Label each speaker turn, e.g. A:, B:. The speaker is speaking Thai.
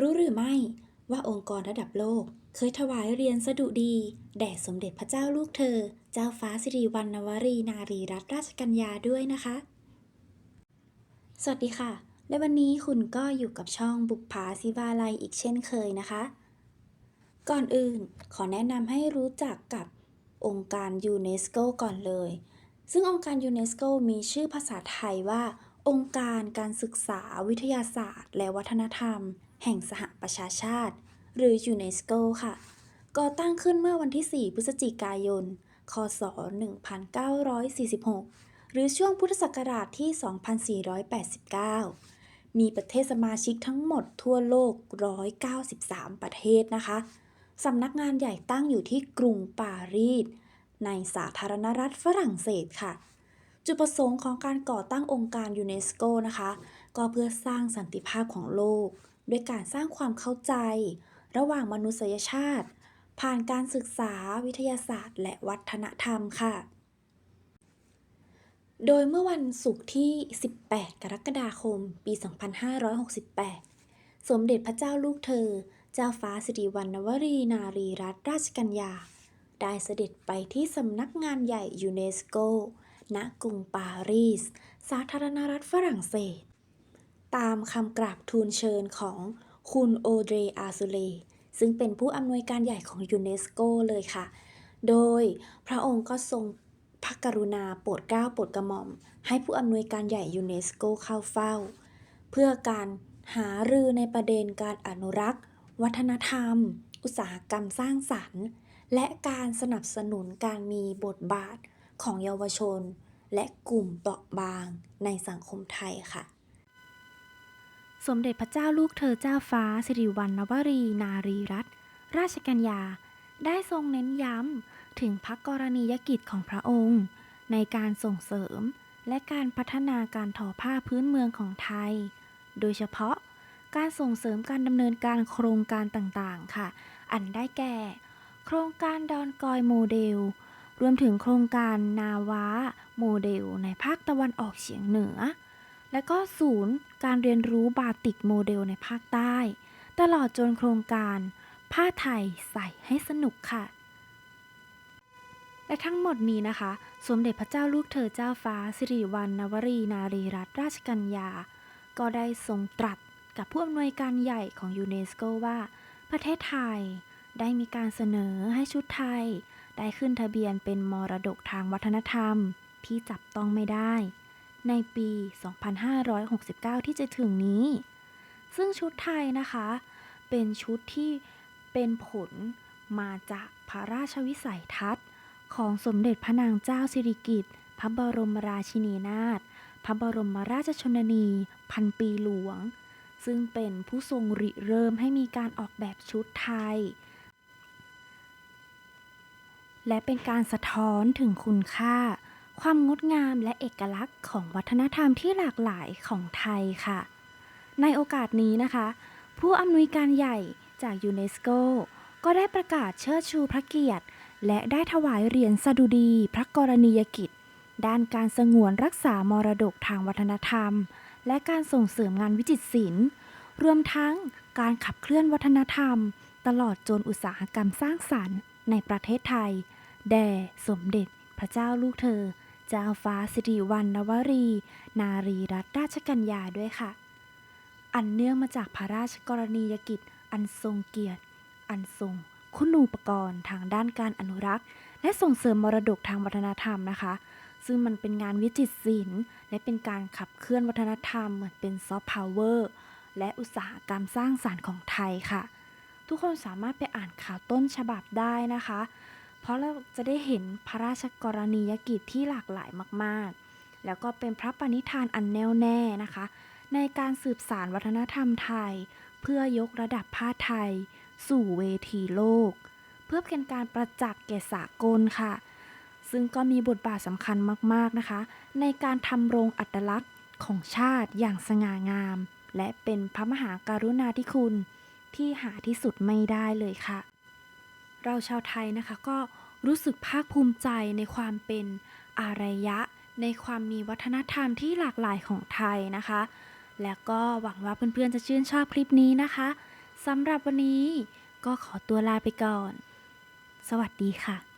A: รู้หรือไม่ว่าองค์กรระดับโลก เคยถวายเรียนสดุดี แด่สมเด็จพระเจ้าลูกเธอ เจ้าฟ้าสิริวัณณวรีนารีรัตนราชกัญญาด้วยนะคะ สวัสดีค่ะ และวันนี้คุณก็อยู่กับช่องบุกผาศิวาลัยอีกเช่นเคยนะคะ ก่อนอื่นขอแนะนำให้รู้จักกับองค์การยูเนสโกก่อนเลย ซึ่งองค์การยูเนสโกมีชื่อภาษาไทยว่า องค์การการศึกษาวิทยาศาสตร์ และวัฒนธรรม แห่งสหประชาชาติ หรือยูเนสโกค่ะ ก่อตั้งขึ้นเมื่อวันที่ 4 พฤศจิกายน คศ 1946 หรือช่วงพุทธศักราชที่ 2489 มีประเทศสมาชิกทั้งหมดทั่วโลก 193 ประเทศนะคะ สำนักงานใหญ่ตั้งอยู่ที่กรุงปารีส ในสาธารณรัฐฝรั่งเศสค่ะ จุดประสงค์ของการก่อตั้งองค์การยูเนสโกนะคะ ก็เพื่อสร้างสันติภาพของโลก ด้วยการสร้างความเข้าใจ ระหว่างมนุษยชาติ ผ่านการศึกษาวิทยาศาสตร์ และวัฒนธรรมค่ะ โดยเมื่อวันศุกร์ที่ 18 กรกฎาคม ปี 2568 สมเด็จพระเจ้าลูกเธอ เจ้าฟ้าสิริวัณณวรีนารีรัตนราชกัญญา ได้เสด็จไปที่สำนักงานใหญ่ยูเนสโก ณกรุงปารีส สาธารณรัฐฝรั่งเศส ตามคำกราบทูลเชิญของคุณโอเดรอาซูเลซึ่งเป็นผู้อำนวยการใหญ่ของยูเนสโกเลยค่ะ โดยพระองค์ก็ทรงพระกรุณาโปรดเกล้าโปรดกระหม่อม ให้ผู้อำนวยการใหญ่ยูเนสโกเข้าเฝ้า เพื่อการหารือในประเด็นการอนุรักษ์ วัฒนธรรม อุตสาหกรรมสร้างสรรค์ และการสนับสนุนการมีบทบาท ของเยาวชน และกลุ่มเปราะบางในสังคมไทยค่ะ
B: สมเด็จพระเจ้าลูกเธอเจ้าฟ้า สิริวัณณวรีนารีรัตนราชกัญญาได้ทรงเน้นย้ำถึงพระกรณียกิจของพระองค์ ในการส่งเสริมและการพัฒนาการทอผ้าพื้นเมืองของไทย โดยเฉพาะการส่งเสริมการดำเนินการโครงการต่างๆ ค่ะ อันได้แก่ โครงการดอนกอยโมเดล รวมถึงโครงการนาวาโมเดล ในภาคตะวันออกเฉียงเหนือ และก็ศูนย์การเรียนรู้บาติกโมเดลในภาคใต้ ตลอดจนโครงการผ้าไทยใส่ให้สนุกค่ะ และทั้งหมดนี้นะคะ สมเด็จพระเจ้าลูกเธอเจ้าฟ้า สิริวัณณวรีนารีรัตนราชกัญญา ก็ได้ทรงตรัสกับผู้อำนวยการใหญ่ของยูเนสโกว่า ประเทศไทย ได้มีการเสนอให้ชุดไทย ได้ขึ้นทะเบียนเป็นมรดกทางวัฒนธรรมที่จับต้องไม่ได้ ในปี 2569 ที่จะถึงนี้ ซึ่งชุดไทยนะคะ เป็นชุดที่เป็นผลมาจากพระราชวิสัยทัศน์ ของสมเด็จพระนางเจ้าสิริกิติ์พระบรมราชินีนาถพระบรมราชชนนีพันปีหลวง ซึ่งเป็นผู้ทรงริเริ่มให้มีการออกแบบชุดไทย และเป็นการสะท้อนถึงคุณค่า ความงดงามและเอกลักษณ์ของวัฒนธรรมที่หลากหลายของไทยค่ะ ในโอกาสนี้นะคะ ผู้อำนวยการใหญ่จากยูเนสโกก็ได้ประกาศเชิดชูพระเกียรติ และได้ถวายเหรียญสดุดีพระกรณียกิจ ด้านการสงวนรักษามรดกทางวัฒนธรรม และการส่งเสริมงานวิจิตรศิลป์ รวมทั้งการขับเคลื่อนวัฒนธรรม ตลอดจนอุตสาหกรรมสร้างสรรค์ในประเทศไทย แด่สมเด็จพระเจ้าลูกเธอ เจ้าฟ้าสิริวัณณวรี นารีรัตนราชกัญญาด้วยค่ะ อันเนื่องมาจากพระราชกรณียกิจ อันทรงเกียรติ อันทรงคุณูปกรณ์ทางด้านการอนุรักษ์ และส่งเสริมมรดกทางวัฒนธรรมนะคะ ซึ่งมันเป็นงานวิจิตรศิลป์ และเป็นการขับเคลื่อนวัฒนธรรมเหมือนเป็นซอฟต์พาวเวอร์และอุตสาหกรรมสร้างสารรค์ของไทยค่ะ ทุกคนสามารถไปอ่านข่าวต้นฉบับได้นะคะ เพราะเราจะได้เห็นพระราชกรณียกิจที่หลากหลายมากๆ แล้วก็เป็นพระปณิธานอันแน่วแน่นะคะ ในการสืบสารวัฒนธรรมไทย เพื่อยกระดับผ้าไทย สู่เวทีโลก เพื่อเป็นการประจักษ์แก่สากลค่ะ ซึ่งก็มีบทบาทสำคัญมากๆนะคะ ในการทำรงอัตลักษณ์ของชาติอย่างสง่างาม และเป็นพระมหากรุณาธิคุณที่หาที่สุดไม่ได้เลยค่ะ เราชาวไทยนะคะก็รู้สึกภาคภูมิใจในความเป็นอารยะ ในความมีวัฒนธรรมที่หลากหลายของไทยนะคะ และก็หวังว่าเพื่อนๆจะชื่นชอบคลิปนี้นะคะสำหรับวันนี้ก็ขอตัวลาไปก่อน สวัสดีค่ะ